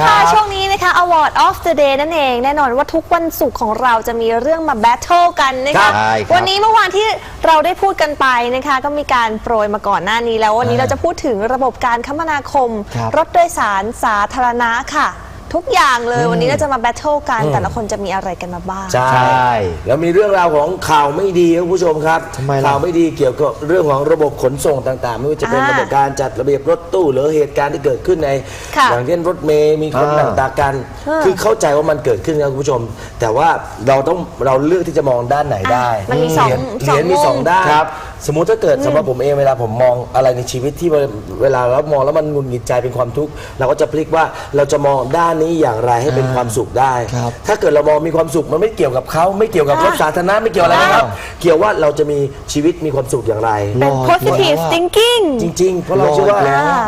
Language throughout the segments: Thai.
ครัค่ะบช่วงนี้นะคะ Award of the Day นั่นเอง แน่นอนว่าทุกวันศุกร์ของเราจะมีเรื่องมาแบทเทิลกันนะครัคะบใช่ครับวันนี้เมื่อวานที่เราได้พูดกันไปนะคะ ก็มีการโปรยมาก่อนหน้านี้แล้ว วันนี้เราจะพูดถึงระบบการคมนาคม ครับ รถโดยสารสาธารณะค่ะ ทุกอย่างเลย วันนี้เราจะมาแบทเทิลกันแต่ละคนจะมีอะไรกันมาบ้างใช่ใช่ แล้วมีเรื่องราวของข่าวไม่ดีครับคุณผู้ชมครับทำไมล่ะ ข่าวไม่ดีเกี่ยวกับเรื่องของระบบขนส่งต่างๆ ไม่ว่าจะเป็นอ่าระบบการจัดระเบียบรถตู้หรือเหตุการณ์ที่เกิดขึ้นใน ค่ะอย่างเช่นรถเมย์มีคนอ่าหนักตากัน อ่า คือเข้าใจว่ามันเกิดขึ้นครับคุณผู้ชม แต่ว่าเราต้องเราเลือกที่จะมองด้านไหนได้มันมีสองเหรียญเหรียญมีสสอองงมุมด้าน สมมุติถ้าเกิดสำหรับผมเองเวลาผมมองอะไรในชีวิตที่เวลาเรามองแล้วมันหงุดหงิดใจเป็นความทุกข์เราก็จะพลิกว่าเราจะมองด้านนี้อย่างไรให้เป็นความสุขได้ ครับถ้าเกิดเรามองมีความสุขมันไม่เกี่ยวกับเขาไม่เกี่ยวกับรถสาธารณะไม่เกี่ยวอะไรนะครับ เกี่ยวว่าเราจะมีชีวิตมีความสุขอย่างไร เป็นรอด positive แล้วอะ thinking จริง ๆ เพราะเราเชื่อว่ารอดแล้วอ่า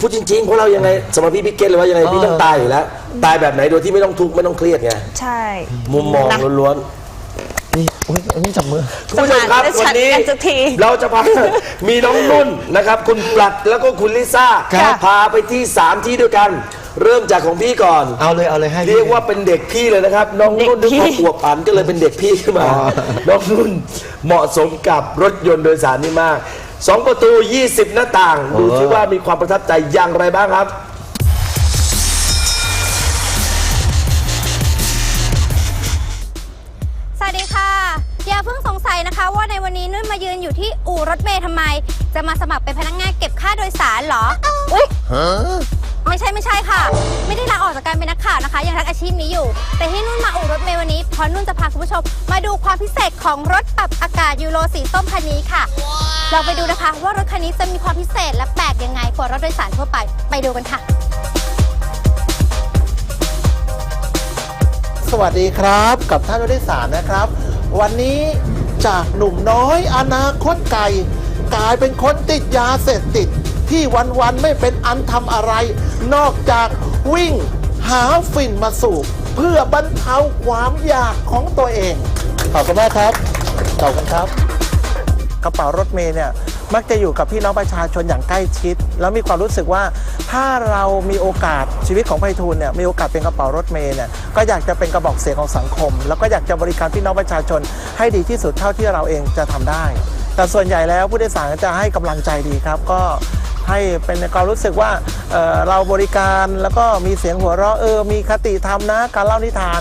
พูดจริงๆเพราะเรายังไงสำหรับพี่พี่เกตเลยว่ายังไงพี่ต้องตายอยู่แล้ว ตายแบบไหนโดยที่ไม่ต้องทุกข์ไม่ต้องเครียดไง ใช่ มุมมองนะ ล้วนนี่ อุ๊ยอันนี้จับมือๆคุณผู้ชมครับสมานฉันท์วันนี้กันสักทีเราจะพา มีน้องนุ่นนะครับ คุณปลัดแล้วก็คุณลิซ่าครับ พาไปที่สามที่ด้วยกัน เริ่มจากของพี่ก่อน เอาเลยเอาเลยให้เรียกว่าเป็นเด็กพี่เลยนะครับ น้องนุ่นเด็ด้วยกคพี่วามอวบอันก็เลยเป็นเด็กพี่ขึ้นมา อ๋อ น้องนุ่นเหมาะสมกับรถยนต์โดยสารนี่มากสองประตู 20 หน้าต่าง ดูที่ว่ามีความประทับใจอย่างไรบ้างครับ อย่าเพิ่งสงสัยนะคะ ว่าในวันนี้นุ่นมายืนอยู่ที่อู่รถเมย์ทำไม จะมาสมัครเป็นพนักงานเก็บค่าโดยสารเหรอ อุ๊ยไม่ใช่ไม่ใช่ค่ะ ไม่ได้ลาออกจากการเป็นนักข่าวนะคะ ยังรักอาชีพนี้อยู่ แต่ที่นุ่นมาอู่รถเมย์วันนี้เพราะนุ่นจะพาคุณผู้ชม มาดูความพิเศษของรถปรับอากาศยูโรสีส้มคันนี้ค่ะ เราไปดูนะคะว่ารถคันนี้จะมีความพิเศษและแปลกยังไงกว่ารถโดยสารทั่วไปไปดูกันค่ะ สวัสดีครับ กับท่านผู้โดยสารนะครับ วันนี้จากหนุ่มน้อยอนาคตไกลกลายเป็นคนติดยาเสพติด ที่วันๆไม่เป็นอันทำอะไร นอกจากวิ่งหาฝิ่นมาสูบเพื่อบรรเทาความอยากของตัวเอง ขอบคุณมากครับ ขอบคุณครับ ระเป๋ารถเมย์เนี่ยมักจะอยู่กับพี่น้องประชาชนอย่างใกล้ชิด แล้วมีความรู้สึกว่าถ้าเรามีโอกาสชีวิตของไพฑูรย์เนี่ยมีโอกาสเป็นกระเป๋ารถเมย์เนี่ยก็อยากจะเป็นกระบอกเสียงของสังคม แล้วก็อยากจะบริการพี่น้องประชาชน ให้ดีที่สุดเท่าที่เราเองจะทำได้ แต่ส่วนใหญ่แล้วผู้โดยสารจะให้กำลังใจดีครับก็ให้เป็นความรู้สึกว่าเเราบริการแล้วก็มีเสียงหัวเราะเออมีคติธรรมนะ การเล่านิทาน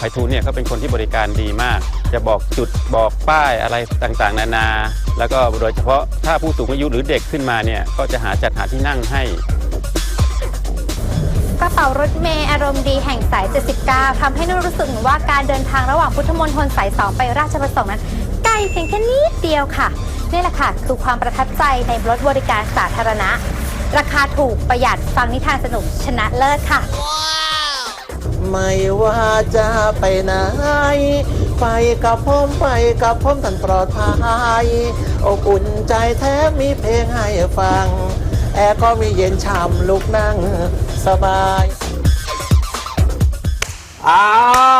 ไพฑูรย์เนี่ยเขาเป็นคนที่บริการดีมาก จะบอกจุดบอกป้ายอะไรต่างๆ นานา แล้วก็โดยเฉพาะถ้าผู้สูงอายุหรือเด็กขึ้นมาเนี่ยก็จะหาจัดหาที่นั่งให้กระเป๋ารถเมย์อารมณ์ดีแห่งสาย 79 ทำให้นุ่นรู้สึกว่าการเดินทางระหว่างพุทธมณฑลสาย 2 ไปราชประสงค์นั้นใกล้เพียงแค่นิดเดียวค่ะ นี่แหละค่ะ คือความประทับใจในรถบริการสาธารณะ ราคาถูกประหยัดฟังนิทานสนุกชนะเลิศค่ะ ไม่ว่าจะไปไหน ไปกับผมไปกับผมท่านปลอดภัยอบอุ่นใจแท้มีเพลงให้ฟัง แอร์ก็มีเย็นช่ำลุกนั่งสบาย อ้า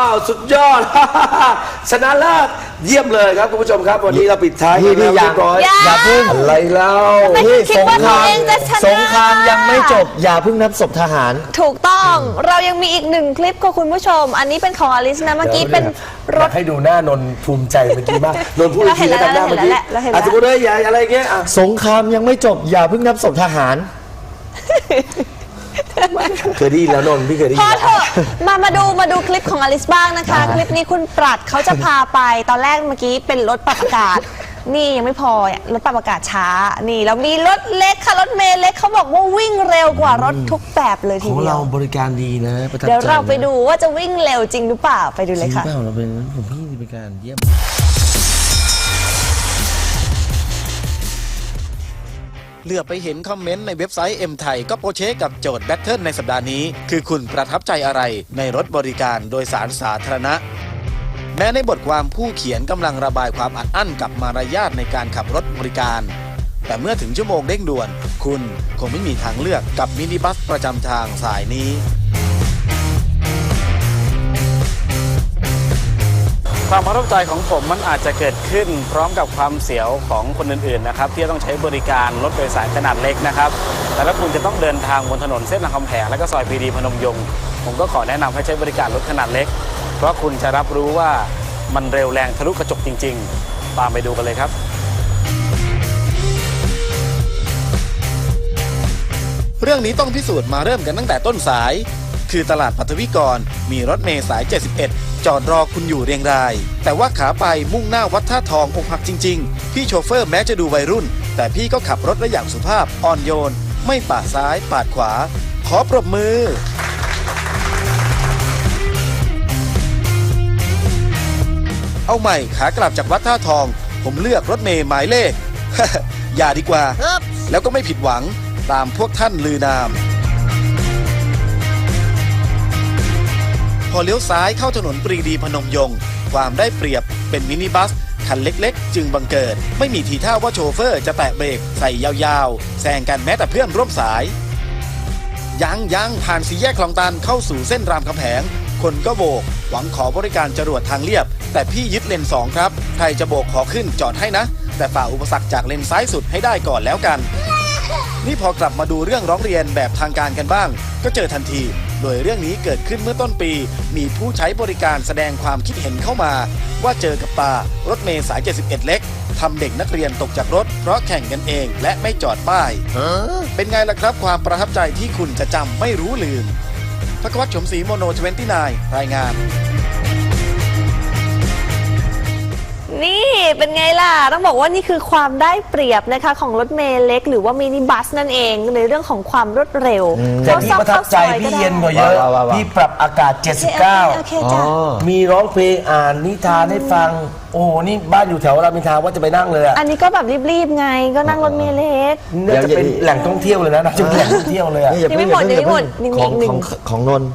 ว สุดยอด ชนะเลิศเยี่ยมเลยครับคุณผู้ชมครับ วันนี้เราปิดท้ายพี่กันแล้วพี่เรียบร้อย ยังอย่าเพิ่งอะไรเล่านี่คิสดงว่าครามตัวเองจะชนะ สงครามยังไม่จบ อย่าเพิ่งนับศพทหาร ถูกต้องเรายังมีอีกหนึ่งคลิปค่ะคุณผู้ชม อันนี้เป็นของอลิสนะ เมื่อกี้เป็นรอยาถ กให้ดูหน้านนท์ภูมิใจเมื่อกี้มาก นนท์พูดอีกทีแล้วกันหน้าเมื่อกี้เราเห็นแล้วอะสมมติว่าใหญ่อะไรเงี้ยอะ สงครามยังไม่จบ อย่าเพิ่งนับศพทหาร เคยได้ยินแล้วนนท์พี่เคยได้พยิอนแล้ว เถอะมามาดูมาดูคลิปของอลิสบ้างนะคะ คลิปนี้คุณปรัดเขาจะพาไปตอนแรกเมื่อกี้เป็นรถปรับอากาศ นี่ยังไม่พออะรถปรับอากาศช้า นี่แล้วมีรถเล็กค่ะรถเมล์เล็กเขาบอกว่าวิ่งเร็วกว่ารถทุกแบบเลยขทีองเดียเราวบริการดีนะประทับใจเดี๋ยวเราไปดูว่าจะวิ่งเร็วจริงหรือเปล่าไปดูจเลริยงค่ะ เปล่าเราเป็นผมพี่บริการเยี่ยม เหลือไปเห็นคอมเมนต์ในเว็บไซต์เอ็มไทยก็โปรเชกกับโจทย์แบทเทิลในสัปดาห์นี้ คือคุณประทับใจอะไรในรถบริการโดยสารสาธารณะ แม้ในบทความผู้เขียนกำลังระบายความอัดอั้นกับมารยาทในการขับรถบริการ แต่เมื่อถึงชั่วโมงเร่งด่วน คุณคงไม่มีทางเลือกกับมินิบัสประจำทางสายนี้ ความประทับใจของผมมันอาจจะเกิดขึ้น พร้อมกับความเสียวของคนอื่นๆนะครับที่ต้องใช้บริการรถโดยสารขนาดเล็กนะครับแต่ถ้าคุณจะต้องเดินทางบนถนนเส้นรามคำแหงและก็ซอยปีดีพนมยงค์ผมก็ขอแนะนำให้ใช้บริการรถขนาดเล็ก เพราะคุณจะรับรู้ว่ามันเร็วแรงทะลุกระจกจริง ๆ ตามไปดูกันเลยครับ เรื่องนี้ต้องพิสูจน์มาเริ่มกันตั้งแต่ต้นสาย คือตลาดปัทวิกรมีรถเมล์สาย 71 จอดรอคุณอยู่เรียงราย แต่ว่าขาไปมุ่งหน้าวัดท่าทองอกหักจริง ๆ พี่โชเฟอร์แม้จะดูวัยรุ่น แต่พี่ก็ขับรถได้อย่างสุภาพอ่อนโยน ไม่ปาดซ้ายปาดขวา ขอปรบมือ เอาใหม่ขากลับจากวัดท่าทอง ผมเลือกรถเมล์หมายเลข อย่าดีกว่า แล้วก็ไม่ผิดหวังตามพวกท่านลือนาม พอเลี้ยวซ้ายเข้าถนนปรีดีพนมยงค์ความได้เปรียบเป็นมินิบัส คันเล็กๆ จึงบังเกิด ไม่มีทีท่าว่าโชเฟอร์จะแตะเบรกใส่ยาวๆแซงกันแม้แต่เพื่อนร่วมสาย ยังยังผ่านสี่แยกคลองตันเข้าสู่เส้นรามคำแหง คนก็โบก หวังขอบริการจรวดทางเรียบ แต่พี่ยึดเลนสองครับ ใครจะโบกขอขึ้นจอดให้นะ แต่ฝ่าอุปสรรคจากเลนซ้ายสุดให้ได้ก่อนแล้วกัน นี่พอกลับมาดูเรื่องร้องเรียนแบบทางการกันบ้าง ก็เจอทันที โดยเรื่องนี้เกิดขึ้นเมื่อต้นปี มีผู้ใช้บริการแสดงความคิดเห็นเข้ามา ว่าเจอกับตารถเมล์สาย 71 เล็กทำเด็กนักเรียนตกจากรถ เพราะแข่งกันเองและไม่จอดป้าย เป็นไงล่ะครับความประทับใจที่คุณจะจำไม่รู้ลืมพกวัตชมศรีโมโน29รายงาน นี่เป็นไงล่ะ ต้องบอกว่านี่คือความได้เปรียบนะคะ ของรถเมล์เล็ก หรือว่ามินิบัสนั่นเองในเรื่องของความรวดเร็วแต่พี่ประทับใจพี่เย็นกว่าเยอะ ว้าวว้าวว้าวพี่ปรับอากาศโอเคโอเค79 จ้ะ มีร้องเพลงอ่านนิทานให้ฟัง โอ้โหนี่บ้านอยู่แถวรามอินทราว่าจะไปนั่งเลยอะอันนี้ก็แบบรีบๆไงก็นั่งรถเมล์เล็ก น่าจะเป็นแหล่งท่องเที่ยวเลยนะน่าจะเป็นแหล่งท่องเที่ยวเลยอะ นี่อย่าเพิ่งยังไม่หมดอย่ายังไม่หมดเพิ่งยังมีของอีกหนึ่ของงของนนท์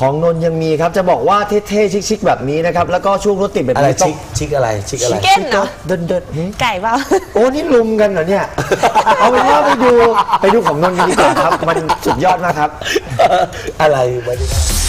ของนนท์ยังมีครับ จะบอกว่าเท่ๆชิคๆแบบนี้นะครับ แล้วก็ช่วงรถติดแบบอะไรนี้ต้อชิงคชิคอะไรชิคอะไรชิคเก้นเหรอ เดินเดินหึไก่เปล่า โอ้นี่ลุมกันเหรอเนี่ย เอาเป็นว่าไปดูไปดูของนนท์กันดีกว่าครับ มันสุดยอดมากครับ อะไรมาดูต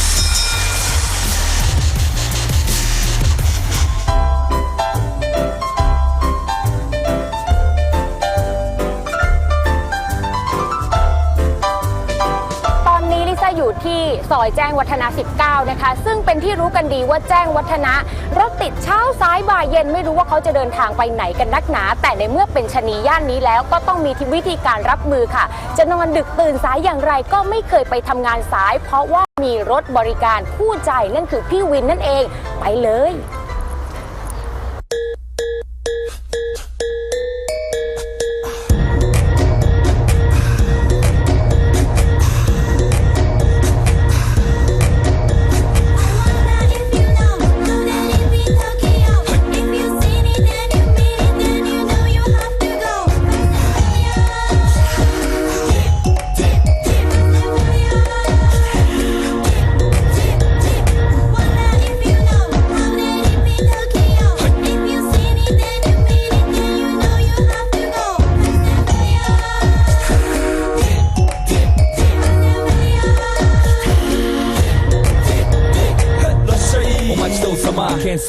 ซอยแจ้งวัฒนะ 19 นะคะ ซึ่งเป็นที่รู้กันดีว่าแจ้งวัฒนะ รถติดเช้าสายบ่ายเย็นไม่รู้ว่าเขาจะเดินทางไปไหนกันนักหนา แต่ในเมื่อเป็นชะนีย่านนี้แล้วก็ต้องมีวิธีการรับมือค่ะ จะนอนดึกตื่นสายอย่างไรก็ไม่เคยไปทำงานสาย เพราะว่ามีรถบริการคู่ใจนั่นคือพี่วินนั่นเอง ไปเลย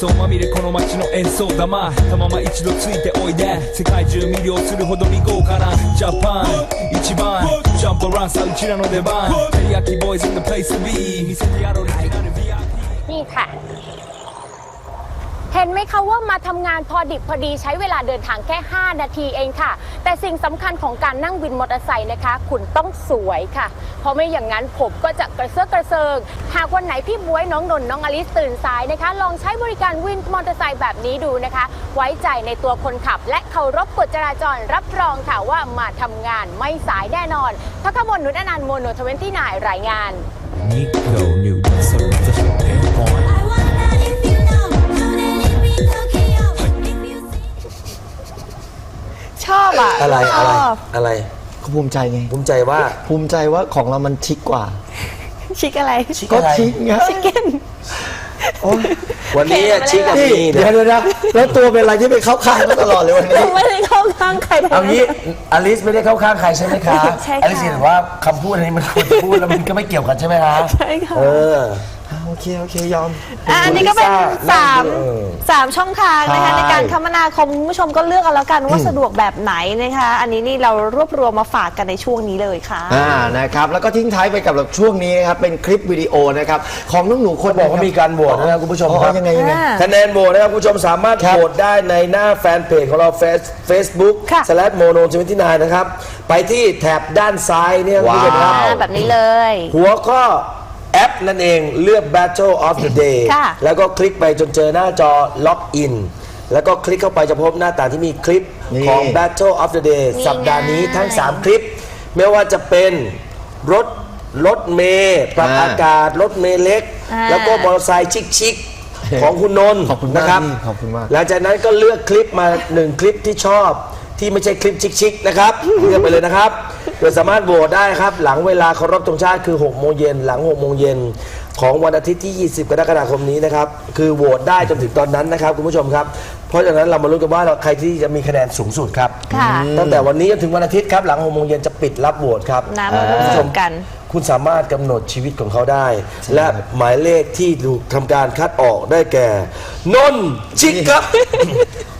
ま喧騒まみれこの街の演奏玉たまま一度ついておいで世界中魅了するほど見豪華なジャパン一番ジャンプランさうちらの出番テリヤキボーイズ in the place to be 見せてやろうオリジナル VIP นี่ค่ะ เ ห็นไหมคะว่ามาทำงานพอดิบพอดีใช้เวลาเดินทางแค่ 5 นาทีเองค่ะ แต่สิ่งสำคัญของการนั่งวินมอเตอร์ไซค์นะคะ คุณต้องสวยค่ะ เพราะไม่อย่างนั้นผมก็จะกระเซาะกระเซิง หากวันไหนพี่บวยน้องนนน้องอลิสตื่นสายนะคะ ลองใช้บริการวินมอเตอร์ไซค์แบบนี้ดูนะคะ ไว้ใจในตัวคนขับ และเคารพกฎจราจรรับรองค่ะว่ามาทำงานไม่สายแน่นอนพักขมลนุชอนันต์โมโนทเวนตี้นรายงาน Nico New Dancer Official Pain Point ชอบอะอะไรชอะไรอบอะไรเขาภูมิใจไง ภูมิใจว่า ภูมิใจว่าของเรามันชิคกว่า ชิคอะไรชิค ก็อะไร ชิคไงชิคเก้น โอ้ยวันนี้ชิคกับนี่มีเดี๋ยวเนี่ยเดี๋ยวนะแล้วตัวเป็นอะไรที่ไปเข้าข้างเขาตลอดเลยวันนี้ ไม่ได้เข้าข้างใครทั้งเอานั้นงี้อลิสไม่ได้เข้าข้างใครใช่ไหมคะใช่ค่ะ อลิสเห็นว่าคำพูดอันนี้มันควรจะพูดแล้วมันก็ไม่เกี่ยวกันใช่ไหมคะ ใช่ค่ะ เออโอ เคเคโอเคยอมอะอันนี้ก็เป็นคุณลิซ่าสามเออ สามช่องทางนะคะใช่ ในการคมนาคมคุณผู้ชมก็เลือกเอาแล้วกันว่าสะดวกแบบไหนนะคะ อันนี้นี่เรารวบรวมมาฝากกันในช่วงนี้เลยค่ะ อ่านะครับแล้วก็ทิ้งท้ายไปกับช่วงนี้นะครับเป็นคลิปวิดีโอนะครับของน้องหนูคนบอกว่ามีการโหวตนะครับคุณผู้ชมอ๋อครับยังไงยังไง อ่า คะแนนโหวตนะครับคุณผู้ชมสามารถครับโหวตได้ในหน้าแฟนเพจของเราเฟซเฟซบุ๊กค่ะสแลดโมโนเวนตี้นนะครับ ไปที่แถบด้านซ้ายเนี่ยคุณผู้ชมครับ อ่าแบบนี้เลย หัวข้อ แอปนั่นเองเลือก Battle of the Day ค่ะแล้วก็คลิกไปจนเจอหน้าจอล็อกอินแล้วก็คลิกเข้าไปจะพบหน้าต่างที่มีคลิปนี่ ของ Battle of the Day นี่สัปดาห์นี้ไงทั้ง 3 คลิป ไม่ว่าจะเป็นรถรถเมย์ปรับอ่าอากาศรถเมย์เล็ก อ่า แล้วก็มอเตอร์ไซค์ชิคๆของคุณนนท์ขอบคุณมากนะครับ พี่ขอบคุณมาก หลังจากนั้นก็เลือกคลิปมาหนึ่งคลิปที่ชอบที่ไม่ใช่คลิปชิคๆนะครับ เลือกไปเลยนะครับ โดยสามารถโหวตได้ครับ หลังเวลาเคารพธงชาติคือ6โมงเย็นหลัง6โมงเย็นของวันอาทิตย์ที่ 20 กรกฎาคมนี้นะครับ คือโหวตได้จนถึงตอนนั้นนะครับคุณผู้ชมครับ เพราะฉะนั้นเรามาลุ้นกันว่าเราใครที่จะมีคะแนนสูงสุดครับ ค่ะ ตั้งแต่วันนี้จนถึงวันอาทิตย์ครับ หลัง6โมงเย็นจะปิดรับโหวตครับนะมาร่วมสนุกกัน คุณสามารถกำหนดชีวิตของเขาได้ และหมายเลขที่ถูกทำการคัดออกได้แก่ นนท์ชิคครับ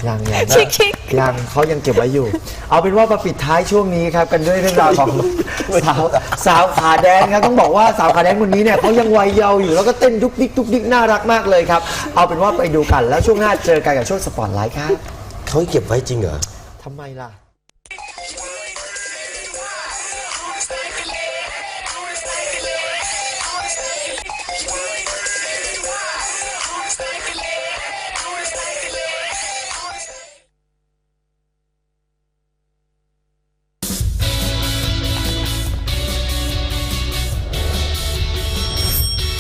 ยังยังชิคชิค ยังเขายังเก็บไว้อยู่ เอาเป็นว่ามาปิดท้ายช่วงนี้ครับ กันด้วยเรื่องราวของ สาวสาวขาแดงครับต้องบอกว่าสาวขาแดงคนนี้เนี่ยเขายังวัยเยาว์อยู่แล้วก็เต้นดุกดิกดุกดิกน่ารักมากเลยครับ เอาเป็นว่าไปดูกันแล้วช่วงหน้าเจอกันกับช่วงสปอตไลท์ครับเขาเก็บไว้จริงเหรอ ทำไมล่ะ